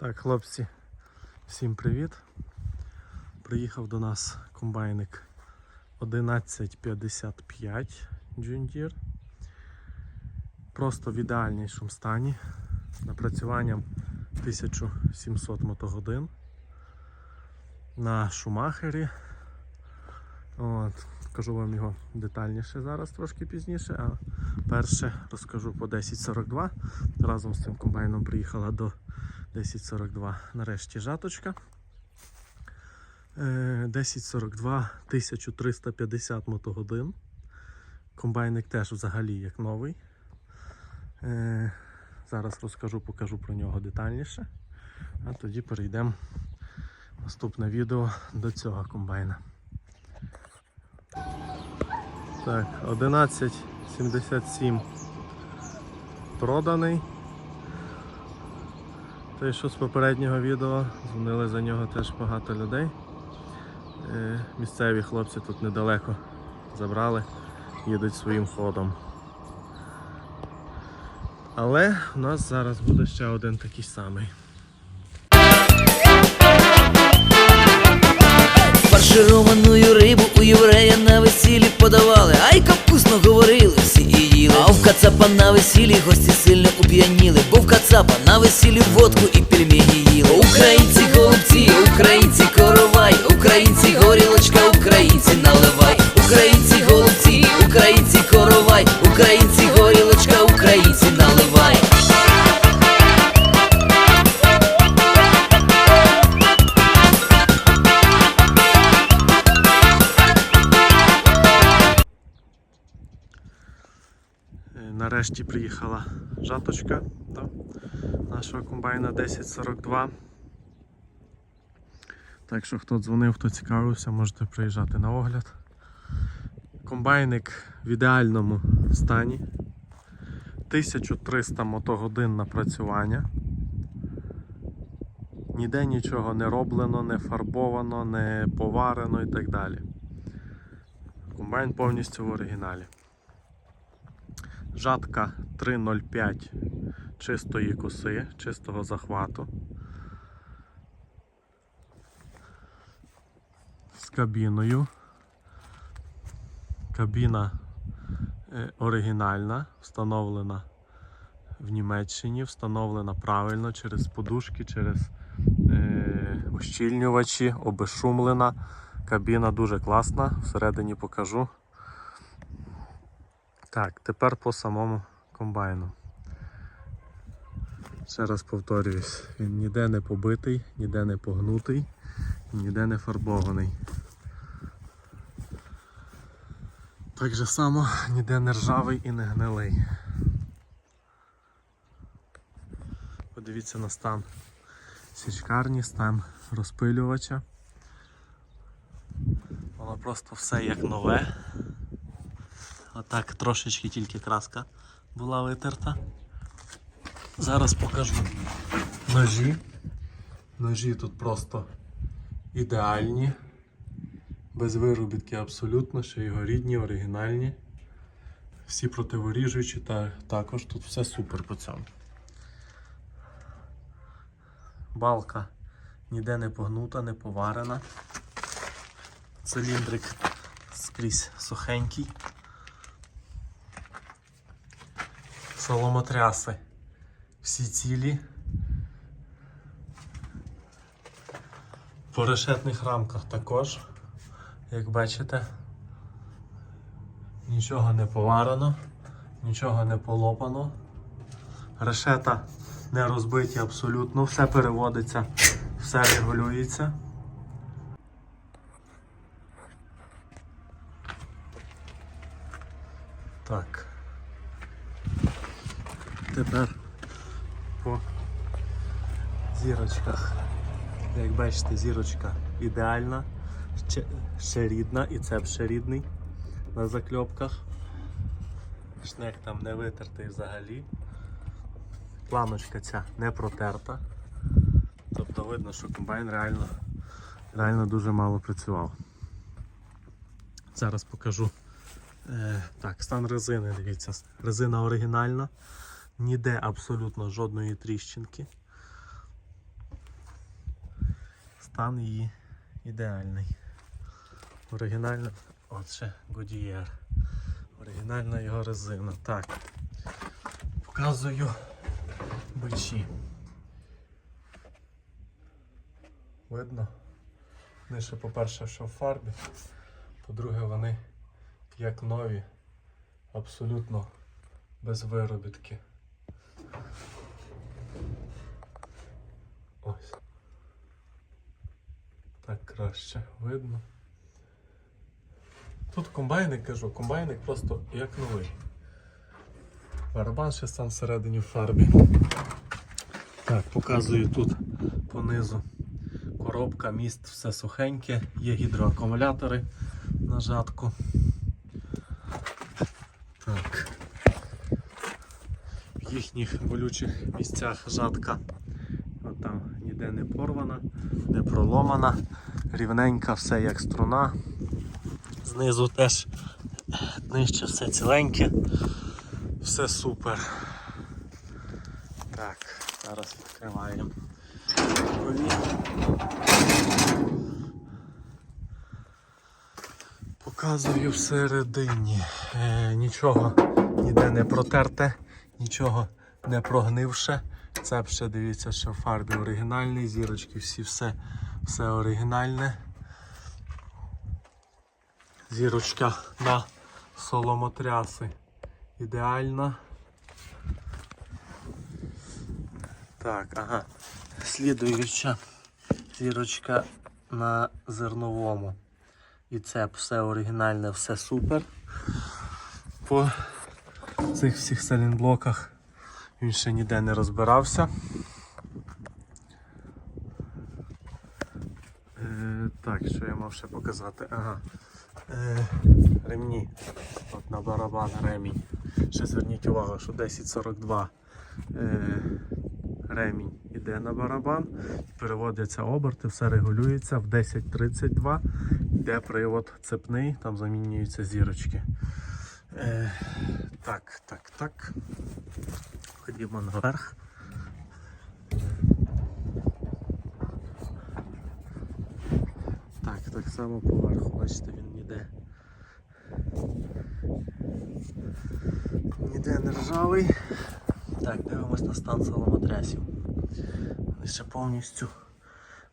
Так, хлопці, всім привіт. Приїхав до нас комбайник 1155 John Deere. Просто в ідеальнішому стані. Напрацюванням 1700 мотогодин на шумахері. От, покажу вам його детальніше зараз, трошки пізніше. А перше розкажу по 1042. Разом з цим комбайном приїхала до 1042. Нарешті жаточка. Е, 1042 1350 мотогодин. Комбайник теж взагалі як новий. Е, Зараз розкажу, покажу про нього детальніше. А тоді перейдемо наступне відео до цього комбайна. Так, 1177 проданий. Той, що з попереднього відео, дзвонили за нього теж багато людей. Е, Місцеві хлопці тут недалеко забрали, їдуть своїм ходом. Але у нас зараз буде ще один такий самий. Фаршированую рибу у єврея на весіллі подавали, ай капусно говорили всі і їли. А в кацапа на весіллі гості сильно уп'яніли, бо в кацапа на весіллі водку і пельмені їли. Українці голубці, українці коровай, українці горілочка, Нарешті приїхала жаточка до нашого комбайна 1042. Так що хто дзвонив, хто цікавився, можете приїжджати на огляд. Комбайник в ідеальному стані. 1300 мотогодин напрацювання. Ніде нічого не роблено, не фарбовано, не поварено і так далі. Комбайн повністю в оригіналі. Жатка 305 чистої коси, чистого захвату. З кабіною. Кабіна е, оригінальна, встановлена в Німеччині, встановлена правильно через подушки, через е, ущільнювачі, обезшумлена. Кабіна дуже класна, всередині покажу. Так, тепер по самому комбайну. Ще раз повторююсь, він ніде не побитий, ніде не погнутий, ніде не фарбований. Так же само ніде не ржавий і не гнилий. Подивіться на стан січкарні, стан розпилювача. Воно просто все як нове. Отак трошечки тільки краска була витерта. Зараз покажу ножі. Ножі тут просто ідеальні, без виробітки абсолютно, ще його рідні, оригінальні. Всі противоріжуючі, та також тут все супер по цьому. Балка ніде не погнута, не поварена. Циліндрик скрізь сухенький. Соломотряси всі цілі. По решетних рамках також, як бачите, нічого не поварено, нічого не полопано. Решета не розбиті абсолютно, все переводиться, все регулюється. Так. Тепер по зірочках. Як бачите, зірочка ідеальна, ще, рідна і цеп рідний на закльопках. Шнек там не витертий взагалі. Планочка ця не протерта. Тобто видно, що комбайн реально, реально дуже мало працював. Зараз покажу. Е, так, стан резини, дивіться, резина оригінальна. Ніде абсолютно жодної тріщинки. стан її ідеальний. Оригінальна, от ще Goodyear. Оригінальна його резина. Так. Показую бичі. Видно? Вони ще, по-перше, що в фарбі. По-друге, вони як нові, абсолютно без виробітки. Ось. Так краще видно. Тут комбайник кажу, комбайник просто як новий. Барабан ще сам всередині в фарбі. Так, показую тут понизу коробка, міст, все сухеньке, є гідроакумулятори на жатку. Так. В їхніх болючих місцях жатка от там ніде не порвана, не проломана, рівненька, все як струна. Знизу теж нижче все ціленьке, все супер. Так, зараз відкриваємо. Показую всередині. Е, нічого ніде не протерте, нічого не прогнивше. Це ще дивіться, що в фарбі оригінальний, зірочки всі все, все оригінальне. Зірочка на соломотряси ідеальна. Так, ага. Слідуюча зірочка на зерновому. І це все оригінальне, все супер. По цих всіх селінблоках він ще ніде не розбирався. Е, так, що я мав ще показати? Ага. Е, ремні. От на барабан ремінь. Ще зверніть увагу, що 1042 е, ремінь іде на барабан, переводяться оберти, все регулюється в 1032, йде привод цепний, там замінюються зірочки. Е, так, так, так. Ходімо наверх. Так, так само поверху, бачите, він ніде. Ніде не ржавий. Так, дивимось на стан соломотрясів. Ще повністю,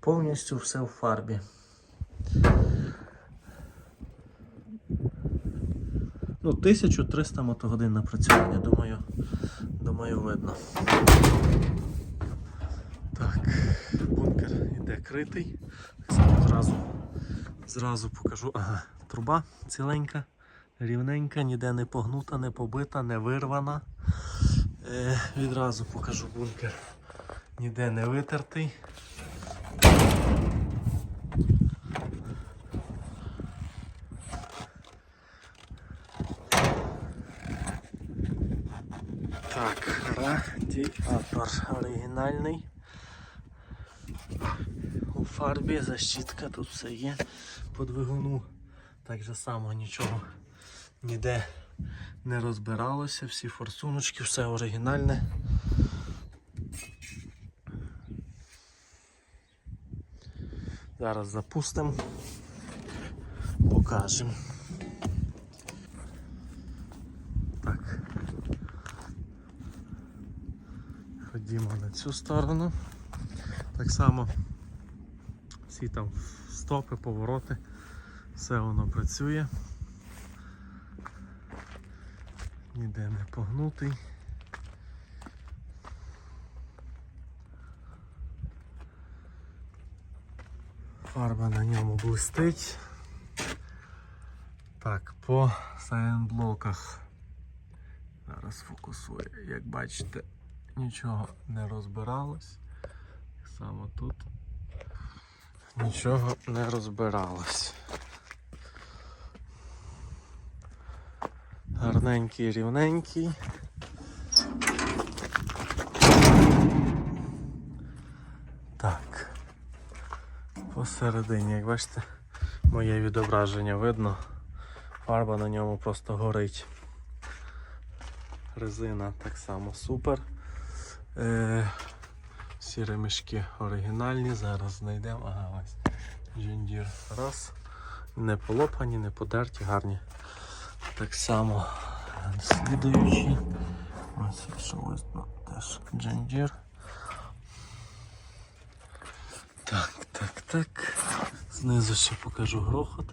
повністю все в фарбі. Ну, 1300 мотогодин напрацювання, думаю, думаю, видно. Так, бункер іде критий. Зразу, зразу покажу. Ага, труба ціленька, рівненька, ніде не погнута, не побита, не вирвана. Е, відразу покажу бункер. Ніде не витертий. Так, радіатор оригінальний. У фарбі, защітка, тут все є по двигуну. Так же само нічого ніде не розбиралося, всі форсуночки, все оригінальне. Зараз запустимо, покажемо. Так. Ходімо на цю сторону. Так само всі там стопи, повороти, все воно працює. Ніде не погнутий. Фарба на ньому блистить. Так, по сайенблоках. Зараз фокусує. Як бачите, нічого не розбиралось. Само тут нічого не розбиралось. Гарненький, рівненький. Так. Посередині, як бачите, моє відображення видно. Фарба на ньому просто горить. Резина так само супер. Е, Всі ремішки оригінальні, зараз знайдемо. Ага, ось. Джиндір. Раз. Не полопані, не подерті, гарні. Так само слідуючі. Ось якщо ось теж джиндір. Так, так, так. Знизу ще покажу грохот.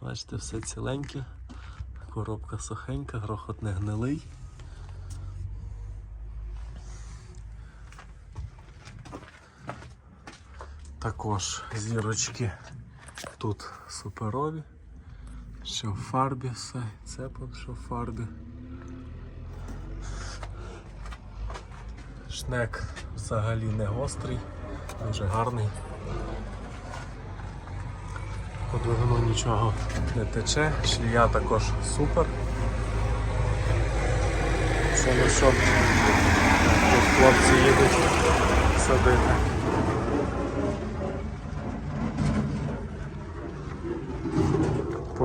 Бачите, все ціленьке. Коробка сухенька, грохот не гнилий. Також зірочки тут суперові. Що в фарбі все, цепан, що в фарбі. Шнек взагалі не гострий, дуже гарний. По двигуну нічого не тече, шлія також супер. Що на що тут хлопці їдуть садити.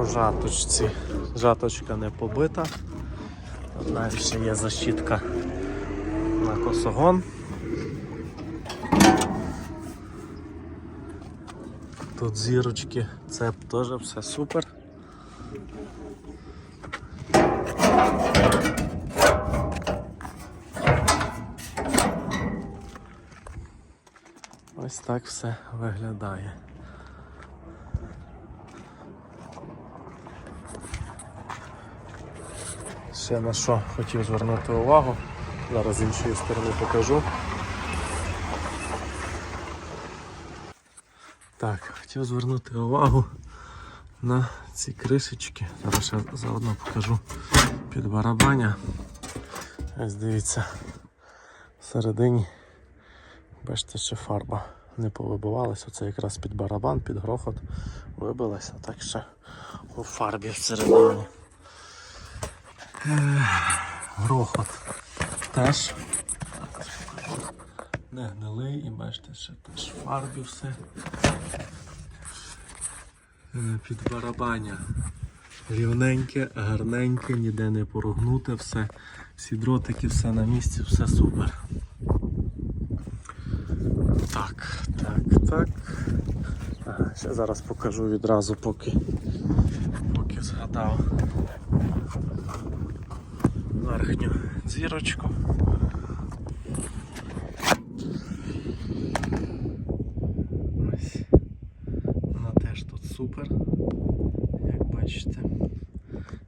По жаточці. Жаточка не побита. Далі ще є защітка на косогон. Тут зірочки, цеп теж все супер. Ось так все виглядає. Ще на що хотів звернути увагу. Зараз іншої сторони покажу. Так, хотів звернути увагу на ці кришечки. Зараз ще заодно покажу під барабаня. Ось дивіться, всередині, бачите, ще фарба не повибивалася. Оце якраз під барабан, під грохот вибилася, так ще у фарбі всередині. Грохот теж не гнилий і бачите, ще теж фарбі все. Е, Під барабання рівненьке, гарненьке, ніде не порогнуте, все, всі дротики, все на місці, все супер. Так, так, так. Ага, ще зараз покажу відразу, поки, поки згадав верхню зірочку. Ось. Вона теж тут супер, як бачите.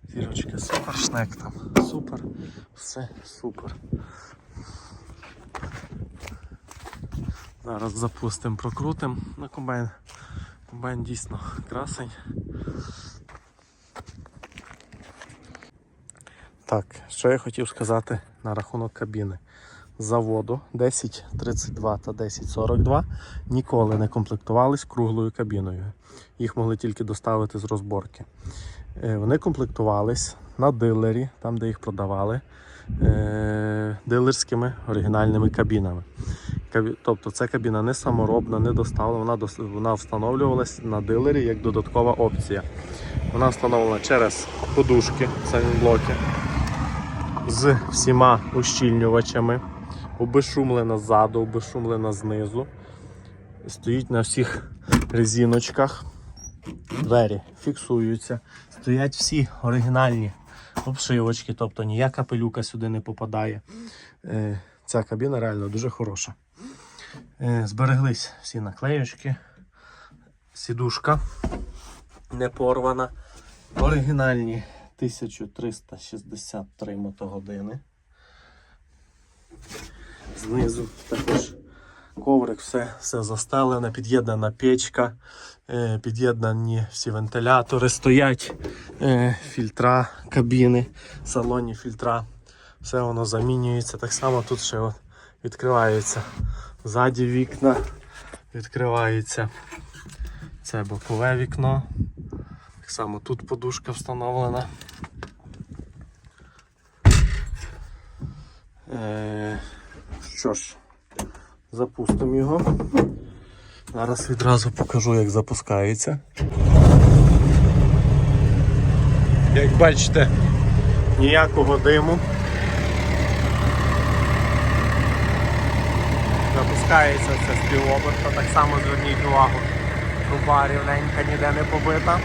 Зірочка супер, шнек там супер, все супер. Зараз запустимо, прокрутимо на комбайн. Комбайн дійсно красень. Так, що я хотів сказати на рахунок кабіни. Заводу 1032 та 1042 ніколи не комплектувались круглою кабіною. Їх могли тільки доставити з розборки. Е, Вони комплектувались на дилері, там де їх продавали, е, дилерськими оригінальними кабінами. Тобто ця кабіна не саморобна, не доставлена, вона, вона встановлювалась на дилері як додаткова опція. Вона встановлена через подушки, самі блоки з всіма ущільнювачами, обешумлена ззаду, обешумлена знизу. Стоїть на всіх резиночках. Двері фіксуються. Стоять всі оригінальні обшивочки, тобто ніяка пилюка сюди не попадає. Е, Ця кабіна реально дуже хороша. Е, Збереглись всі наклеючки, сідушка не порвана. Оригінальні 1363 мотогодини. Знизу також коврик, все, все застелене, під'єднана печка, е, під'єднані всі вентилятори, стоять е, фільтра кабіни, салонні фільтра. Все воно замінюється. Так само тут ще от відкриваються ззаді вікна, відкривається це бокове вікно. Так само тут подушка встановлена. Е, що ж, запустимо його. Зараз відразу покажу, як запускається. Як бачите, ніякого диму. Запускається. це з півоберта. Так само зверніть увагу. Труба рівненька, ніде не побита.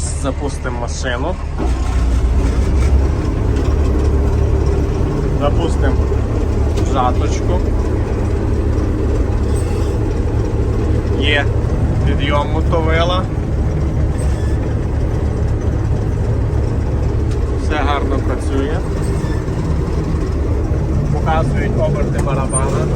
Зараз запустимо машину. Запустимо жаточку. Є підйом мотовила. Все гарно працює. Показують оберти барабана.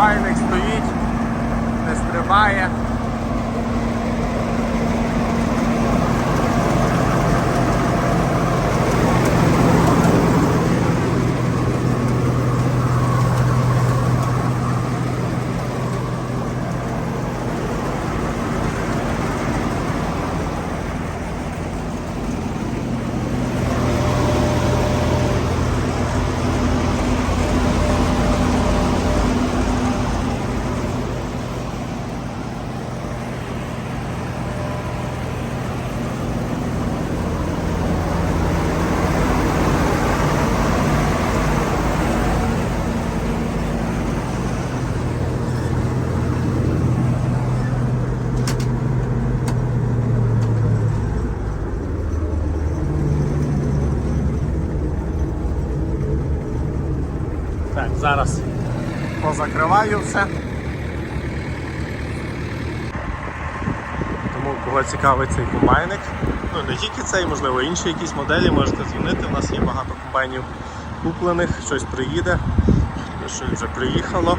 Хайник стоїть, не стрибає. Так, зараз позакриваю все. Тому кого цікавить цей комбайник, ну не тільки цей, можливо, інші якісь моделі, можете дзвонити. У нас є багато комбайнів куплених, щось приїде, щось вже приїхало.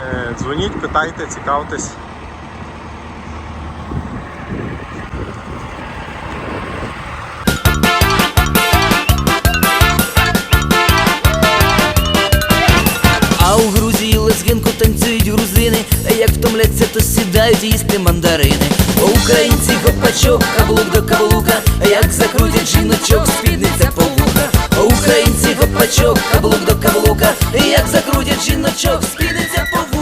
Е, Дзвоніть, питайте, цікавтесь. Втомляться, то сідають їсти мандарини. Українці копачок, каблук до каблука, як закрутять жіночок, спідниця по вуха. Українці копачок, каблук до каблука, як закрутять жіночок, спідниця по